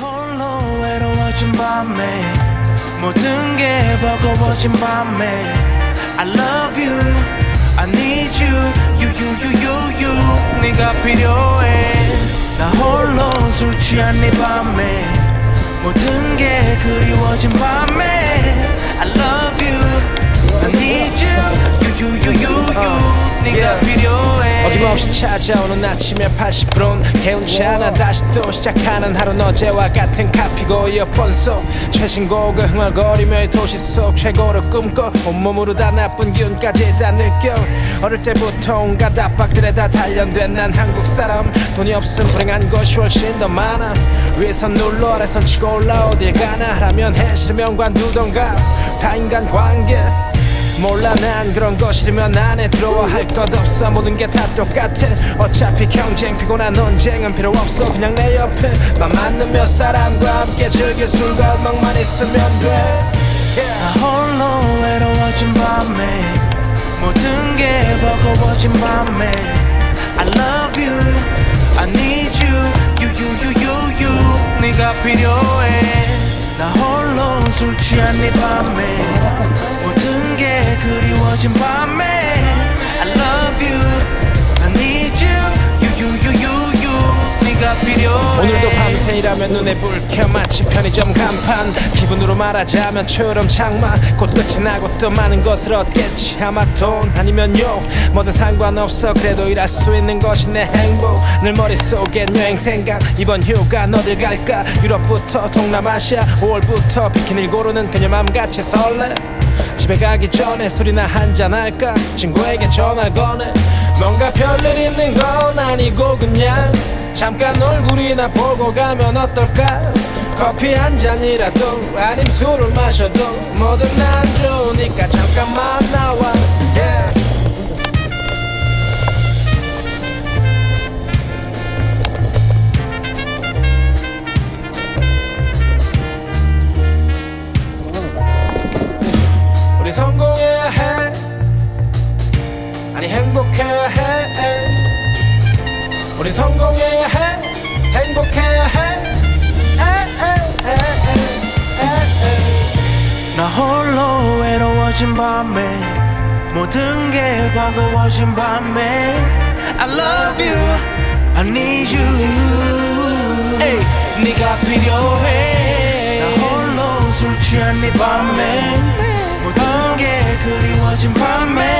홀로 외로워진 밤에 모든 게 버거워진 밤에 I love you I need you You you you you you. 네가 필요해. 나 홀로 술 취한 네 밤에 모든 게 그리워진 밤에 어김없이 찾아오는 아침에 80%는 개운찮아 다시 또 시작하는 하루는 어제와 같은 카피고 이어폰 속 최신곡을 흥얼거리며 이 도시 속 최고를 꿈꿔 온몸으로 다 나쁜 기운까지 다 느껴. 어릴 때부터 온갖 압박들에 다 단련된 난 한국 사람. 돈이 없음 불행한 것이 훨씬 더 많아. 위에선 눌러 아래선 치고 올라 어딜 가나 하라면 해 싫으면 관두던가 다 인간 관계 몰라 난 그런 거 싫으면 안에 들어와. 할 것 없어. 모든 게 다 똑같아. 어차피 경쟁 피곤한 논쟁은 필요 없어. 그냥 내 옆에 맘 맞는 몇 사람과 함께 즐길 술과 음악만 있으면 돼. Yeah. 나 홀로 외로워진 밤에. 모든 게 버거워진 밤에. I love you. I need you. You you you you you. 네가 필요해. 나 홀로 술 취한 네 밤에 그리워진 밤에 I love you. I need you. You you you you you. 네가 필요해. 오늘도 밤새 일하면 눈에 불켜 마치 편의점 간판. 기분으로 말하자면 초여름 장마. 곧 끝이 나고 또 많은 것을 얻겠지. 아마 돈 아니면 욕. 뭐든 상관없어. 그래도 일할 수 있는 것이 내 행복. 늘 머릿속엔 여행 생각. 이번 휴가 어딜 갈까? 유럽부터 동남아시아. 5월부터 비키니를 고르는 그녀 맘같이 설레 집에 가기 전에 술이나 한잔 할까? 친구에게 전화 거네 뭔가 별일 있는 건 아니고 그냥 잠깐 얼굴이나 보고 가면 어떨까? 커피 한 잔이라도 아님 술을 마셔도 뭐든 난 좋으니까 잠깐만 우리 성공해야 해 행복해야 해. 나 홀로 외로워진 밤에 모든 게 버거워진 밤에 I love you I need you. 에이, 네가 필요해. 나 홀로 술 취한 네 밤에 모든 게 그리워진 밤에